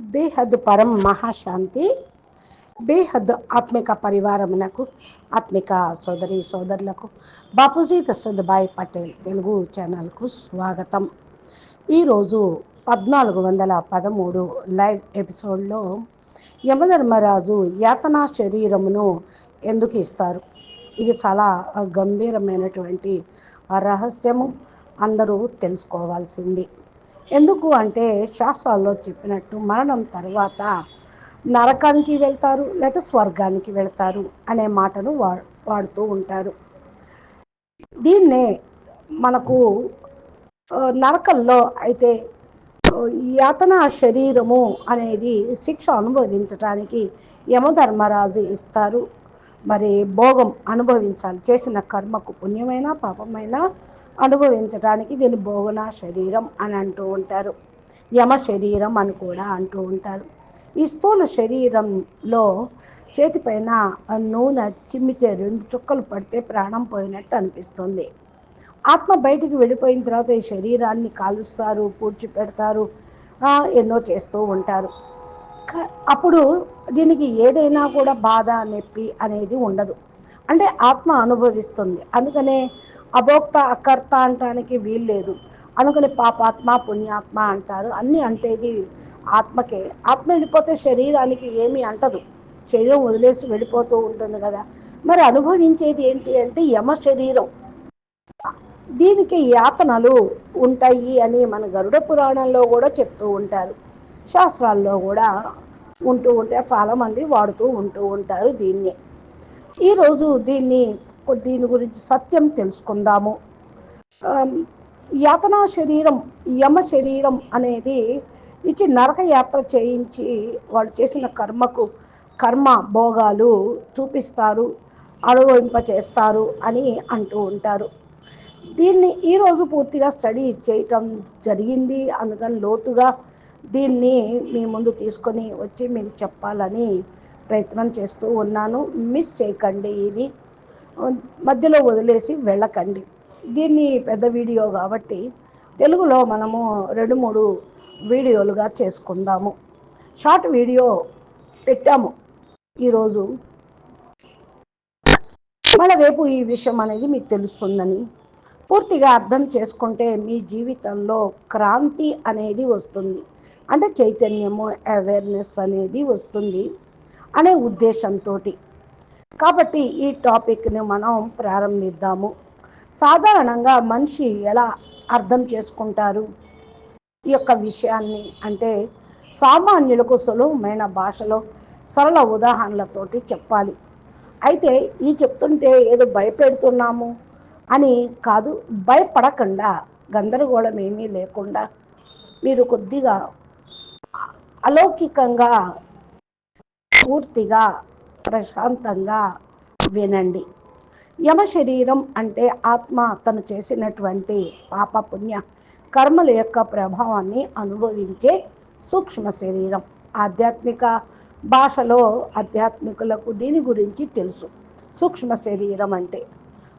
బేహద్ పరం మహాశాంతి బేహద్ ఆత్మిక పరివారమునకు ఆత్మిక సోదరి సోదరులకు బాపూజీ దశరథభాయ్ పటేల్ తెలుగు ఛానల్కు స్వాగతం. ఈరోజు పద్నాలుగు వందల పదమూడు లైవ్ ఎపిసోడ్లో యమధర్మరాజు యాతనా శరీరమును ఎందుకు ఇస్తారు? ఇది చాలా గంభీరమైనటువంటి రహస్యము. అందరూ తెలుసుకోవాల్సింది. ఎందుకు అంటే శాస్త్రాల్లో చెప్పినట్టు మరణం తర్వాత నరకానికి వెళ్తారు లేదా స్వర్గానికి వెళ్తారు అనే మాటను వా వాడుతూ ఉంటారు. దీన్నే మనకు నరకంలో అయితే యాతన శరీరము అనేది శిక్ష అనుభవించటానికి యమధర్మరాజు ఇస్తారు. మరి భోగం అనుభవించాలి చేసిన కర్మకు పుణ్యమైన పాపమైన అనుభవించడానికి దీని భోగన శరీరం అని అంటూ ఉంటారు. యమ శరీరం అని కూడా అంటూ ఉంటారు. ఈ స్థూల శరీరంలో చేతిపైన నూనె చిమ్మితే రెండు చుక్కలు పడితే ప్రాణం పోయినట్టు అనిపిస్తుంది. ఆత్మ బయటికి వెళ్ళిపోయిన తర్వాత ఈ శరీరాన్ని కాలుస్తారు పూడ్చిపెడతారు ఎన్నో చేస్తూ ఉంటారు. అప్పుడు దీనికి ఏదైనా కూడా బాధ నొప్పి అనేది ఉండదు. అంటే ఆత్మ అనుభవిస్తుంది. అందుకనే అభోక్త అకర్త అంటానికి వీల్లేదు. అనుకుని పాపాత్మ పుణ్యాత్మ అంటారు. అన్నీ అంటేది ఆత్మకే. ఆత్మ వెళ్ళిపోతే శరీరానికి ఏమీ అంటదు. శరీరం వదిలేసి వెళ్ళిపోతూ ఉంటుంది కదా. మరి అనుభవించేది ఏంటి అంటే యమ శరీరం. దీనికి యాతనలు ఉంటాయి అని మన గరుడ పురాణంలో కూడా చెప్తూ ఉంటారు. శాస్త్రాల్లో కూడా ఉంటూ ఉంటే చాలామంది వాడుతూ ఉంటూ ఉంటారు దీన్ని. ఈరోజు దీన్ని దీని గురించి సత్యం తెలుసుకుందాము. యాతనా శరీరం యమ శరీరం అనేది ఇచ్చి నరక యాత్ర చేయించి వాళ్ళు చేసిన కర్మకు కర్మ భోగాలు చూపిస్తారు అనుభవింప చేస్తారు అని అంటూ ఉంటారు. దీన్ని ఈరోజు పూర్తిగా స్టడీ చేయటం జరిగింది. అందుకని లోతుగా దీన్ని మీ ముందు తీసుకొని వచ్చి మీకు చెప్పాలని ప్రయత్నం చేస్తూ ఉన్నాను. మిస్ చేయకండి ఇది. మధ్యలో వదిలేసి వెళ్ళకండి. దీన్ని పెద్ద వీడియో కాబట్టి తెలుగులో మనము రెండు మూడు వీడియోలుగా చేసుకుందాము. షార్ట్ వీడియో పెట్టాము ఈరోజు. మళ్ళీ రేపు ఈ విషయం అనేది మీకు తెలుస్తుందని పూర్తిగా అర్థం చేసుకుంటే మీ జీవితంలో క్రాంతి అనేది వస్తుంది. అంటే చైతన్యము అవేర్నెస్ అనేది వస్తుంది అనే ఉద్దేశంతో కాబట్టి ఈ టాపిక్ని మనం ప్రారంభిద్దాము. సాధారణంగా మనిషి ఎలా అర్థం చేసుకుంటారు? ఈ యొక్క విషయాన్ని అంటే సామాన్యులకు సులభమైన భాషలో సరళ ఉదాహరణలతోటి చెప్పాలి. అయితే ఈ చెప్తుంటే ఏదో భయపెడుతున్నాము అని కాదు భయపడకుండా గందరగోళం ఏమీ లేకుండా మీరు కొద్దిగా అలౌకికంగా పూర్తిగా ప్రశాంతంగా వినండి. యమ శరీరం అంటే ఆత్మ తను చేసినటువంటి పాప పుణ్య కర్మల యొక్క ప్రభావాన్ని అనుభవించే సూక్ష్మ శరీరం. ఆధ్యాత్మిక భాషలో ఆధ్యాత్మికులకు దీని గురించి తెలుసు. సూక్ష్మ శరీరం అంటే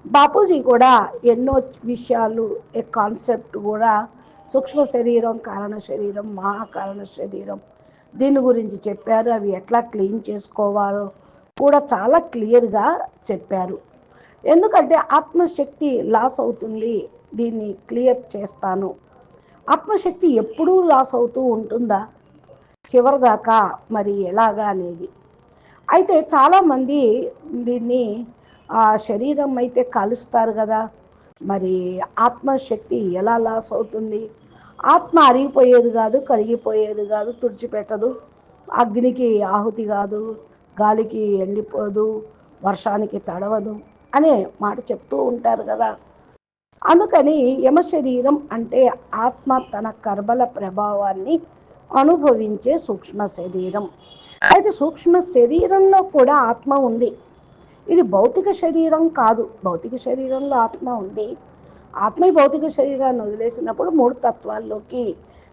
బాపూజీ కూడా ఎన్నో విషయాలు ఏ కాన్సెప్ట్ కూడా సూక్ష్మ శరీరం కారణ శరీరం మహాకారణ శరీరం దీని గురించి చెప్పారు. అవి ఎట్లా క్లీన్ చేసుకోవాలో కూడా చాలా క్లియర్గా చెప్పారు. ఎందుకంటే ఆత్మశక్తి లాస్ అవుతుంది దీన్ని క్లియర్ చేస్తాను. ఆత్మశక్తి ఎప్పుడూ లాస్ అవుతూ ఉంటుందా? చివరిదాకా మరి ఎలాగా అనేది. అయితే చాలామంది దీన్ని ఆ శరీరం అయితే కలుస్తారు కదా మరి ఆత్మశక్తి ఎలా లాస్ అవుతుంది? ఆత్మ అరిగిపోయేది కాదు కరిగిపోయేది కాదు తుడిచిపెట్టదు అగ్నికి ఆహుతి కాదు గాలికి ఎండిపోదు వర్షానికి తడవదు అనే మాట చెప్తూ ఉంటారు కదా. అందుకని యమ శరీరం అంటే ఆత్మ తన కర్మల ప్రభావాన్ని అనుభవించే సూక్ష్మ శరీరం. అయితే సూక్ష్మ శరీరంలో కూడా ఆత్మ ఉంది. ఇది భౌతిక శరీరం కాదు. భౌతిక శరీరంలో ఆత్మ ఉంది. ఆత్మ భౌతిక శరీరాన్ని వదిలేసినప్పుడు మూడు తత్వాల్లోకి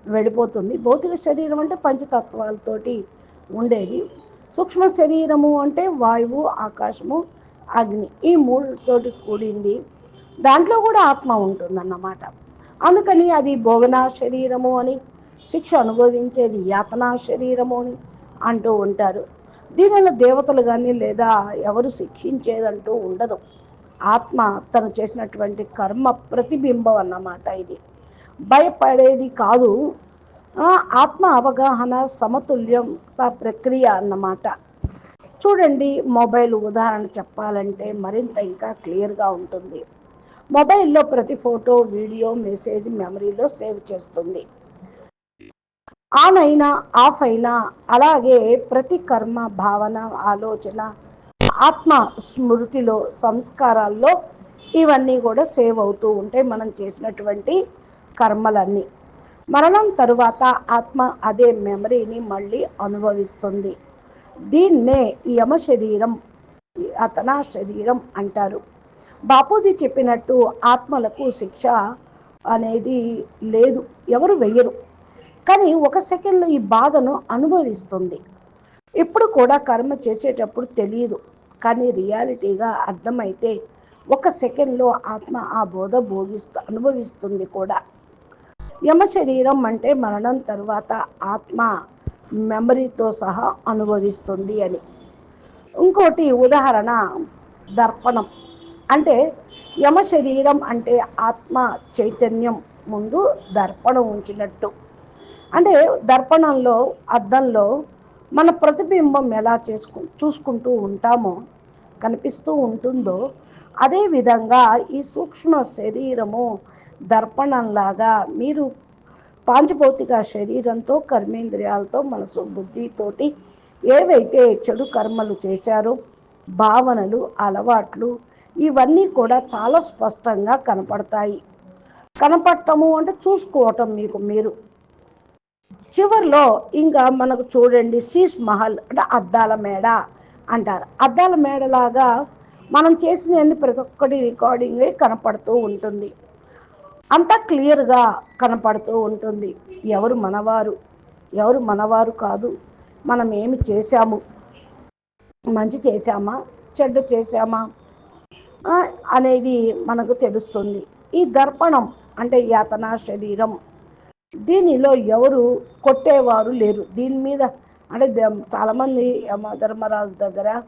వెళ్ళిపోతుంది. భౌతిక శరీరం అంటే పంచతత్వాలతోటి ఉండేది. సూక్ష్మ శరీరము అంటే వాయువు ఆకాశము అగ్ని ఈ మూడుతోటి కూడింది. దాంట్లో కూడా ఆత్మ ఉంటుందన్నమాట. అందుకని అది భోగన శరీరము అని శిక్ష అనుభవించేది యాతనా శరీరము అని అంటూ ఉంటారు. దీనిలో దేవతలు కానీ లేదా ఎవరు శిక్షించేదంటూ ఉండదు. ఆత్మ తను చేసినటువంటి కర్మ ప్రతిబింబం అన్నమాట ఇది. భయపడేది కాదు ఆత్మ అవగాహన సమతుల్యత ప్రక్రియ అన్నమాట. చూడండి మొబైల్ ఉదాహరణ చెప్పాలంటే మరింత ఇంకా క్లియర్గా ఉంటుంది. మొబైల్లో ప్రతి ఫోటో వీడియో మెసేజ్ మెమరీలో సేవ్ చేస్తుంది. ఆన్ అయినా ఆఫ్ అయినా అలాగే ప్రతి కర్మ భావన ఆలోచన ఆత్మ స్మృతిలో సంస్కారాల్లో ఇవన్నీ కూడా సేవ్ అవుతూ ఉంటాయి మనం చేసినటువంటి కర్మలన్నీ. మరణం తరువాత ఆత్మ అదే మెమరీని మళ్ళీ అనుభవిస్తుంది. దీన్నే యమ శరీరం అతన శరీరం అంటారు. బాపూజీ చెప్పినట్టు ఆత్మలకు శిక్ష అనేది లేదు ఎవరు వెయ్యరు. కానీ ఒక సెకండ్లో ఈ బాధను అనుభవిస్తుంది. ఇప్పుడు కూడా కర్మ చేసేటప్పుడు తెలియదు. కానీ రియాలిటీగా అర్థమైతే ఒక సెకండ్లో ఆత్మ ఆ బోధ భోగిస్తూ అనుభవిస్తుంది కూడా. యమ శరీరం అంటే మరణం తర్వాత ఆత్మ మెమరీతో సహా అనుభవిస్తుంది అని. ఇంకోటి ఉదాహరణ దర్పణం. అంటే యమ శరీరం అంటే ఆత్మ చైతన్యం ముందు దర్పణం ఉంచినట్టు. అంటే దర్పణంలో అద్దంలో మన ప్రతిబింబం ఎలా చేసుకు చూసుకుంటూ ఉంటామో కనిపిస్తూ ఉంటుందో అదేవిధంగా ఈ సూక్ష్మ శరీరము దర్పణంలాగా మీరు పాంచభౌతిక శరీరంతో కర్మేంద్రియాలతో మనసు బుద్ధితోటి ఏవైతే చెడు కర్మలు చేశారో భావనలు అలవాట్లు ఇవన్నీ కూడా చాలా స్పష్టంగా కనపడతాయి. కనపడటము అంటే చూసుకోవటం మీకు మీరు. చివరిలో ఇంకా మనకు చూడండి శీష్ మహల్ అంటే అద్దాల మేడ అంటారు. అద్దాల మేడలాగా మనం చేసిన ప్రతి ఒక్కటి రికార్డింగే కనపడుతూ ఉంటుంది. అంతా క్లియర్గా కనపడుతూ ఉంటుంది. ఎవరు మనవారు? ఎవరు మనవారు కాదు. మనం ఏమి చేశాము? మంచి చేశామా? చెడ్డ చేశామా? అనేది మనకు తెలుస్తుంది. ఈ దర్పణం అంటే యాతన శరీరం. దీనిలో ఎవరు కొట్టేవారు లేరు. దీని మీద అంటే ద- చాలామంది యమ ధర్మరాజు దగ్గర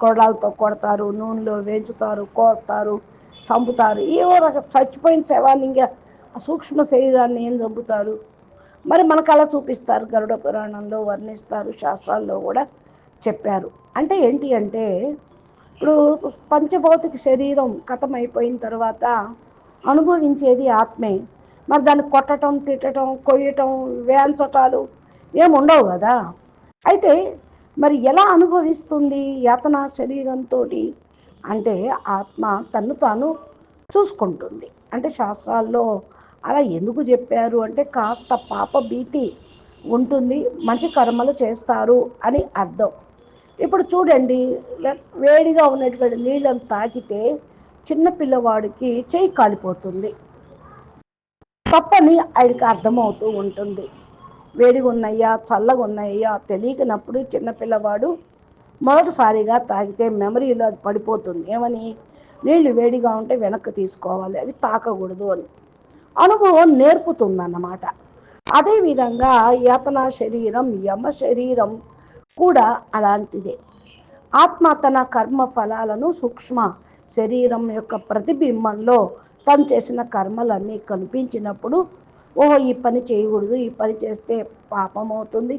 కొడాలతో కొడతారు నూనెలో వేయించుతారు కోస్తారు చంపుతారు. ఏవో రక చచ్చిపోయిన శవాన్ని ఇంకా ఆ సూక్ష్మ శరీరాన్ని ఏం చంపుతారు? మరి మనకు అలా చూపిస్తారు. గరుడ పురాణంలో వర్ణిస్తారు. శాస్త్రాల్లో కూడా చెప్పారు. అంటే ఏంటి అంటే ఇప్పుడు పంచభౌతిక శరీరం కథమైపోయిన అయిపోయిన తర్వాత అనుభవించేది ఆత్మే. మరి దాన్ని కొట్టడం తిట్టడం కొయ్యటం వేంచటాలు ఏముండవు కదా. అయితే మరి ఎలా అనుభవిస్తుంది యాతన శరీరంతో అంటే ఆత్మ తన్ను తాను చూసుకుంటుంది. అంటే శాస్త్రాల్లో అలా ఎందుకు చెప్పారు? అంటే కాస్త పాప భీతి ఉంటుంది మంచి కర్మలు చేస్తారు అని అర్థం. ఇప్పుడు చూడండి వేడిగా ఉన్నటువంటి నీళ్ళని తాకితే చిన్న పిల్లవాడికి చేయి కాలిపోతుంది. తప్పని ఆయనకి అర్థమవుతూ ఉంటుంది. వేడిగా ఉన్నాయా చల్లగా ఉన్నాయా తెలియకనప్పుడు చిన్నపిల్లవాడు మొదటిసారిగా తాగితే మెమరీలో అది పడిపోతుంది. ఏమని? నీళ్ళు వేడిగా ఉంటే వెనక్కి తీసుకోవాలి. అది తాకకూడదు అని. అనుభవం నేర్పుతుందన్నమాట. అదేవిధంగా యాతన శరీరం యమ శరీరం కూడా అలాంటిదే. ఆత్మ తన కర్మ ఫలాలను సూక్ష్మ శరీరం యొక్క ప్రతిబింబంలో తను చేసిన కర్మలన్నీ కనిపించినప్పుడు ఓహో ఈ పని చేయకూడదు ఈ పని చేస్తే పాపం అవుతుంది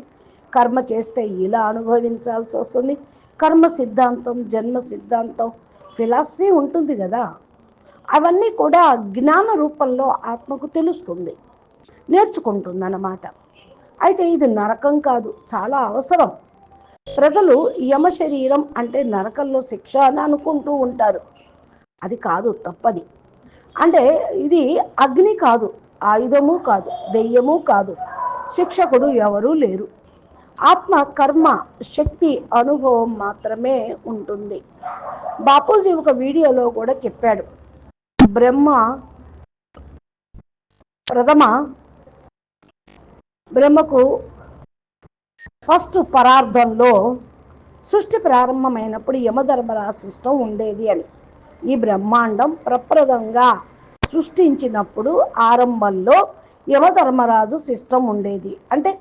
కర్మ చేస్తే ఇలా అనుభవించాల్సి వస్తుంది. కర్మ సిద్ధాంతం జన్మ సిద్ధాంతం ఫిలాసఫీ ఉంటుంది కదా. అవన్నీ కూడా జ్ఞాన రూపంలో ఆత్మకు తెలుస్తుంది. నేర్చుకుంటుంది అన్నమాట అయితే ఇది నరకం కాదు చాలా అవసరం. ప్రజలు యమ శరీరం అంటే నరకంలో శిక్ష అని అనుకుంటూ ఉంటారు. అది కాదు తప్పది. అంటే ఇది అగ్ని కాదు ఆయుధము కాదు దెయ్యము కాదు. శిక్షకుడు ఎవరూ లేరు. ఆత్మ కర్మ శక్తి అనుభవం మాత్రమే ఉంటుంది. బాపూజీ ఒక వీడియోలో కూడా చెప్పాడు. బ్రహ్మ ప్రథమ బ్రహ్మకు ఫస్ట్ పరార్థంలో సృష్టి ప్రారంభమైనప్పుడు యమధర్మరాజు సిస్టం ఉండేది అని. ఈ బ్రహ్మాండం ప్రప్రదంగా సృష్టించినప్పుడు ఆరంభంలో యమధర్మరాజు సిస్టమ్ ఉండేది. అంటే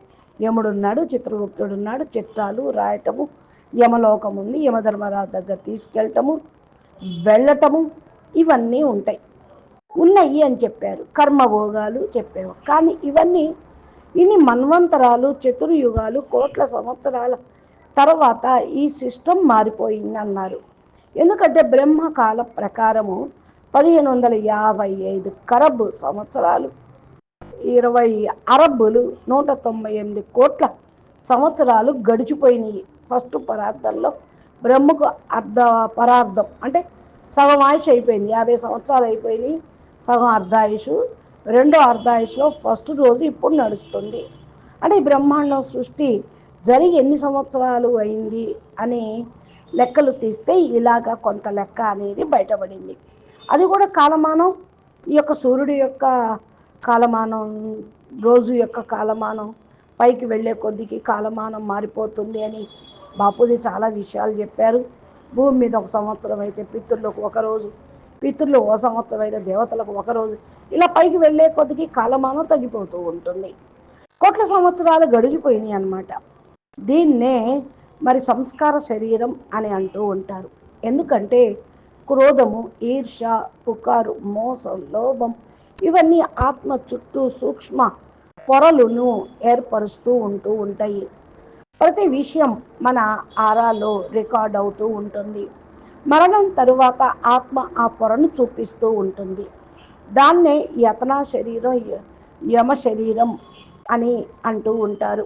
యముడున్నాడు చిత్రగుప్తుడున్నాడు చిత్రాలు రాయటము యమలోకం ఉంది యమధర్మరాజు దగ్గర తీసుకెళ్ళటము వెళ్ళటము ఇవన్నీ ఉంటాయి. ఉన్నాయి అని చెప్పారు. కర్మభోగాలు చెప్పారు కానీ ఇవన్నీ ఇన్ని మన్వంతరాలు చతుర్యుగాలు కోట్ల సంవత్సరాల తర్వాత ఈ సిస్టమ్ మారిపోయింది అన్నారు ఎందుకంటే బ్రహ్మకాల ప్రకారము పదిహేను వందల యాభై ఐదు కరబ్ సంవత్సరాలు ఇరవై అరబ్బులు నూట తొంభై ఎనిమిది కోట్ల సంవత్సరాలు గడిచిపోయినాయి. ఫస్ట్ పరార్థంలో బ్రహ్మకు అర్ధ పరార్థం అంటే సగం ఆయుష్ అయిపోయింది. యాభై సంవత్సరాలు అయిపోయినాయి. సగం అర్ధాయుషు రెండో అర్ధాయుషులో ఫస్ట్ రోజు ఇప్పుడు నడుస్తుంది. అంటే ఈ బ్రహ్మాండం సృష్టి జరిగి ఎన్ని సంవత్సరాలు అయింది అని లెక్కలు తీస్తే ఇలాగా కొంత లెక్క అనేది బయటపడింది. అది కూడా కాలమానం. ఈ యొక్క సూర్యుడి యొక్క కాలమానం రోజు యొక్క కాలమానం పైకి వెళ్ళే కొద్దికి కాలమానం మారిపోతుంది అని బాపూజీ చాలా విషయాలు చెప్పారు. భూమి మీద ఒక సంవత్సరం అయితే పితృలకు ఒకరోజు పితృలు ఒక సంవత్సరం అయితే దేవతలకు ఒకరోజు ఇలా పైకి వెళ్ళే కొద్దికి కాలమానం తగ్గిపోతూ ఉంటుంది. కోట్ల సంవత్సరాలు గడిచిపోయినాయి అన్నమాట. దీన్నే మరి సంస్కార శరీరం అని అంటూ ఉంటారు. ఎందుకంటే క్రోధము ఈర్ష పుకారు మోసం లోభం ఇవన్నీ ఆత్మ చుట్టూ సూక్ష్మ పొరలను ఏర్పరుస్తూ ఉంటూ ఉంటాయి. ప్రతి విషయం మన ఆరాలో రికార్డ్ అవుతూ ఉంటుంది. మరణం తరువాత ఆత్మ ఆ పొరను చూపిస్తూ ఉంటుంది. దాన్నే యతనా శరీరం యమ శరీరం అని అంటూ ఉంటారు.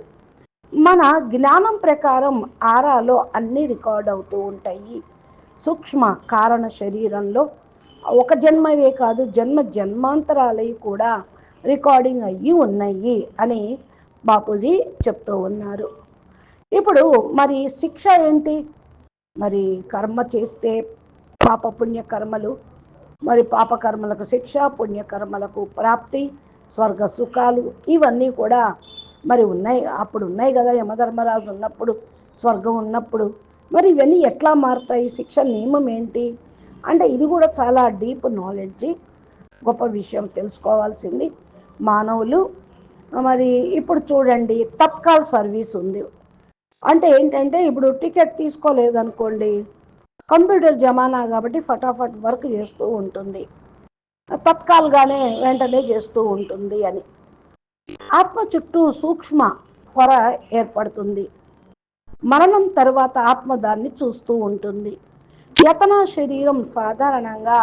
మన జ్ఞానం ప్రకారం ఆరాలో అన్నీ రికార్డ్ అవుతూ ఉంటాయి. సూక్ష్మ కారణ శరీరంలో ఒక జన్మవే కాదు జన్మ జన్మాంతరాలవి కూడా రికార్డింగ్ అయ్యి ఉన్నాయి అని బాపూజీ చెప్తూ ఉన్నారు. ఇప్పుడు మరి శిక్ష ఏంటి? మరి కర్మ చేస్తే పాప పుణ్య కర్మలు మరి పాప కర్మలకు శిక్ష పుణ్యకర్మలకు ప్రాప్తి స్వర్గ సుఖాలు ఇవన్నీ కూడా మరి ఉన్నాయి. అప్పుడు ఉన్నాయి కదా యమధర్మరాజు ఉన్నప్పుడు స్వర్గం ఉన్నప్పుడు. మరి ఇవన్నీ ఎట్లా మారుతాయి? శిక్ష నియమం ఏంటి? అంటే ఇది కూడా చాలా డీప్ నాలెడ్జ్ గొప్ప విషయం తెలుసుకోవాల్సింది. మానవులు మరి ఇప్పుడు చూడండి తత్కాల్ సర్వీస్ ఉంది. అంటే ఏంటంటే ఇప్పుడు టికెట్ తీసుకోలేదనుకోండి కంప్యూటర్ జమానా కాబట్టి ఫటాఫట్ వర్క్ చేస్తూ ఉంటుంది. తత్కాల్గానే వెంటనే చేస్తూ ఉంటుంది అని. ఆత్మ చుట్టూ సూక్ష్మ పొర ఏర్పడుతుంది. మరణం తర్వాత ఆత్మ దాన్ని చూస్తూ ఉంటుంది. యతన శరీరం సాధారణంగా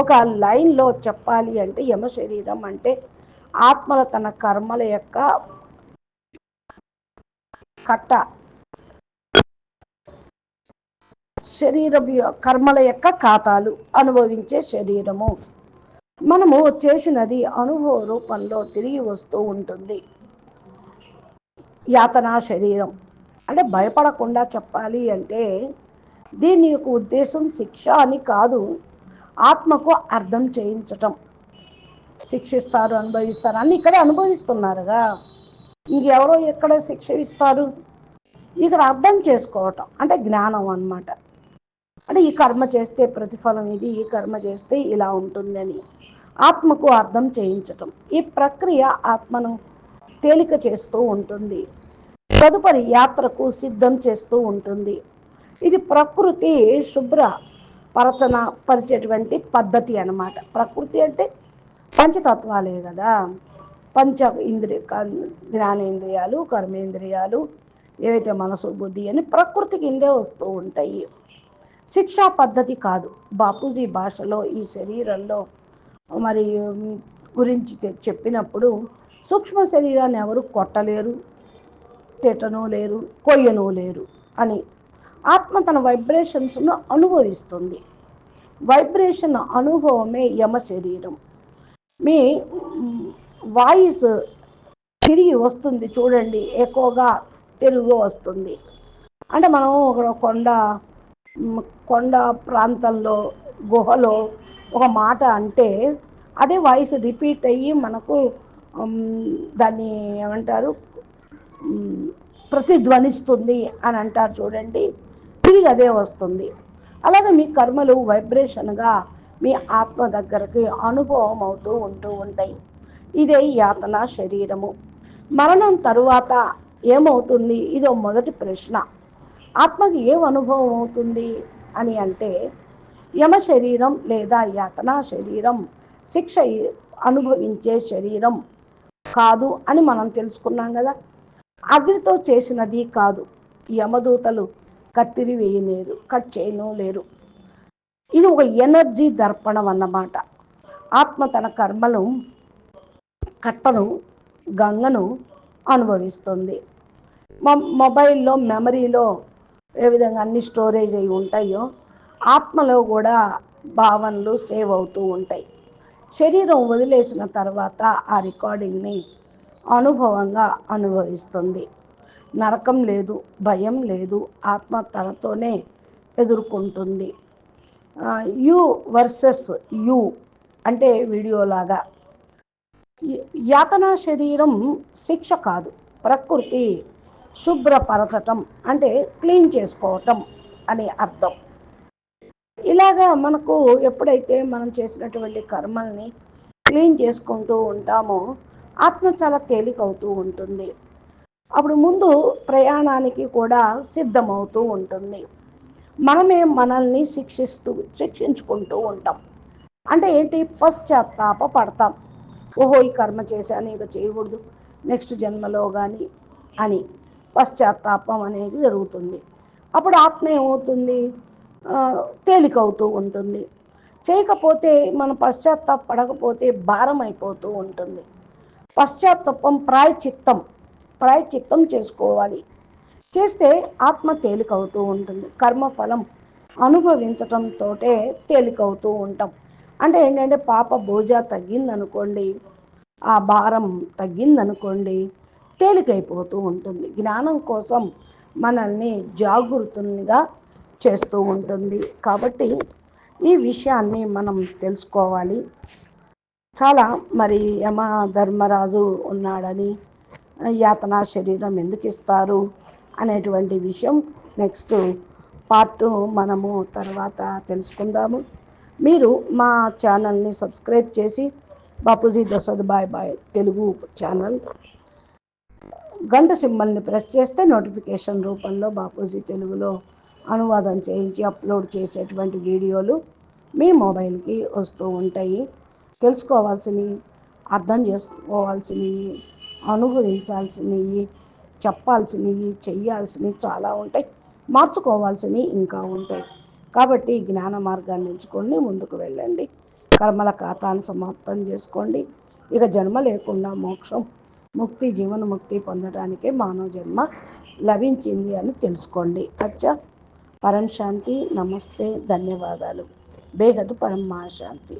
ఒక లైన్లో చెప్పాలి అంటే యమ శరీరం అంటే ఆత్మల తన కర్మల యొక్క కట్ట. శరీరం కర్మల యొక్క ఖాతాలు అనుభవించే శరీరము. మనము చేసినది అనుభవ రూపంలో తిరిగి వస్తూ ఉంటుంది. యాతనా శరీరం. అంటే భయపడకుండా చెప్పాలి అంటే దీని యొక్క ఉద్దేశం శిక్ష అని కాదు. ఆత్మకు అర్థం చేయించటం. శిక్షిస్తారు అనుభవిస్తారు. అని ఇక్కడే అనుభవిస్తున్నారుగా. ఇంకెవరో ఎక్కడ శిక్ష ఇస్తారు? ఇక్కడ అర్థం చేసుకోవటం. అంటే జ్ఞానం అన్నమాట. అంటే ఈ కర్మ చేస్తే ప్రతిఫలం ఇది ఈ కర్మ చేస్తే ఇలా ఉంటుందని. ఆత్మకు అర్థం చేయించటం. ఈ ప్రక్రియ ఆత్మను తేలిక చేస్తూ ఉంటుంది. తదుపరి యాత్రకు సిద్ధం చేస్తూ ఉంటుంది. ఇది ప్రకృతి శుభ్ర పరచన పరిచేటువంటి పద్ధతి అన్నమాట. ప్రకృతి అంటే పంచతత్వాలే కదా. పంచ ఇంద్రియ క- జ్ఞానేంద్రియాలు కర్మేంద్రియాలు ఏవైతే మనసు బుద్ధి అని ప్రకృతి కిందే వస్తూ ఉంటాయి. శిక్షా పద్ధతి కాదు. బాపూజీ భాషలో ఈ శరీరంలో మరి గురించి తె- చెప్పినప్పుడు సూక్ష్మ శరీరాన్ని ఎవరు కొట్టలేరు తిట్టను లేరు కొయ్యను లేరు అని ఆత్మ తన వైబ్రేషన్స్ను అనుభవిస్తుంది. వైబ్రేషన్ అనుభవమే యమ శరీరం. మీ వాయిస్ తిరిగి వస్తుంది చూడండి ఎక్కువగా తెలుగు వస్తుంది. అంటే మనం ఒక కొండ కొండ ప్రాంతంలో గుహలో ఒక మాట అంటే అదే వాయిస్ రిపీట్ అయ్యి మనకు దాన్ని ఏమంటారు? ప్రతిధ్వనిస్తుంది అని అంటారు చూడండి. తిరిగి అదే వస్తుంది. అలాగే మీ కర్మలు వైబ్రేషన్గా మీ ఆత్మ దగ్గరకి అనుభవం అవుతూ ఉంటూ ఉంటాయి. ఇదే యాతన శరీరము. మరణం తరువాత ఏమవుతుంది? ఇదో మొదటి ప్రశ్న. ఆత్మకి ఏం అనుభవం అవుతుంది? అని అంటే యమ శరీరం లేదా యాతనా శరీరం శిక్ష అనుభవించే శరీరం కాదు అని మనం తెలుసుకున్నాం కదా. అగ్నితో చేసినది కాదు. యమదూతలు కత్తిరి వేయలేరు కట్ చేయను లేరు. ఇది ఒక ఎనర్జీ దర్పణం అన్నమాట. ఆత్మ తన కర్మను కట్టను గంగను అనుభవిస్తుంది. మొబైల్లో మెమరీలో ఏ విధంగా అన్ని స్టోరేజ్ అయి ఉంటాయో ఆత్మలో కూడా భావనలు సేవ్ అవుతూ ఉంటాయి. శరీరం వదిలేసిన తర్వాత ఆ రికార్డింగ్ని అనుభవంగా అనుభవిస్తుంది. నరకం లేదు భయం లేదు ఆత్మ తనతోనే ఎదుర్కొంటుంది. యు వర్సెస్ యు అంటే వీడియోలాగా. యాతనా శరీరం శిక్ష కాదు ప్రకృతి శుభ్రపరచటం అంటే క్లీన్ చేసుకోవటం అని అర్థం. ఇలాగా మనకు ఎప్పుడైతే మనం చేసినటువంటి కర్మల్ని క్లీన్ చేసుకుంటూ ఉంటామో ఆత్మ చాలా తేలికవుతూ ఉంటుంది. అప్పుడు ముందు ప్రయాణానికి కూడా సిద్ధమవుతూ ఉంటుంది. మనమే మనల్ని శిక్షిస్తూ శిక్షించుకుంటూ ఉంటాం. అంటే ఏంటి? పశ్చాత్తాప పడతాం. ఓహో ఈ కర్మ చేశాను ఇక చేయకూడదు. నెక్స్ట్ జన్మలో కానీ అని పశ్చాత్తాపం అనేది జరుగుతుంది. అప్పుడు ఆత్మ ఏమవుతుంది? తేలికవుతూ ఉంటుంది. చేయకపోతే మనం పశ్చాత్తాప పడకపోతే భారం అయిపోతూ ఉంటుంది. పశ్చాత్తాపం ప్రాయచిత్తం. ప్రాయచిత్తం చేసుకోవాలి. చేస్తే ఆత్మ తేలికవుతూ ఉంటుంది. కర్మఫలం అనుభవించటంతో తేలికవుతూ ఉంటాం. అంటే ఏంటంటే పాప భోజ తగ్గిందనుకోండి ఆ భారం తగ్గిందనుకోండి తేలికైపోతూ ఉంటుంది. జ్ఞానం కోసం మనల్ని జాగృతునిగా చేస్తూ ఉంటుంది. కాబట్టి ఈ విషయాన్ని మనం తెలుసుకోవాలి. చాలా మరి యమ ధర్మరాజు ఉన్నాడని యాతనా శరీరం ఎందుకు ఇస్తారు అనేటువంటి విషయం నెక్స్ట్ పార్ట్ మనము తర్వాత తెలుసుకుందాము. మీరు మా ఛానల్ని సబ్స్క్రైబ్ చేసి Bapuji Dasharath boy boy Telugu channel గంట సింబల్ని ప్రెస్ చేస్తే నోటిఫికేషన్ రూపంలో బాపూజీ తెలుగులో అనువాదం చేయించి అప్లోడ్ చేసేటువంటి వీడియోలు మీ మొబైల్కి వస్తూ ఉంటాయి. తెలుసుకోవాల్సినవి అర్థం చేసుకోవాల్సినవి అనుభవించాల్సినవి చెప్పాల్సినవి చెయ్యాల్సినవి చాలా ఉంటాయి మార్చుకోవాల్సినవి ఇంకా ఉంటాయి. కాబట్టి జ్ఞాన మార్గాన్ని ఎంచుకోండి ముందుకు వెళ్ళండి. కర్మల ఖాతాను సమాప్తం చేసుకోండి. ఇక జన్మ లేకుండా మోక్షం ముక్తి జీవన ముక్తి పొందడానికే మానవ జన్మ లభించింది అని తెలుసుకోండి. అచ్చా! పరం శాంతి నమస్తే ధన్యవాదాలు. బేహద్ పరమాశాంతి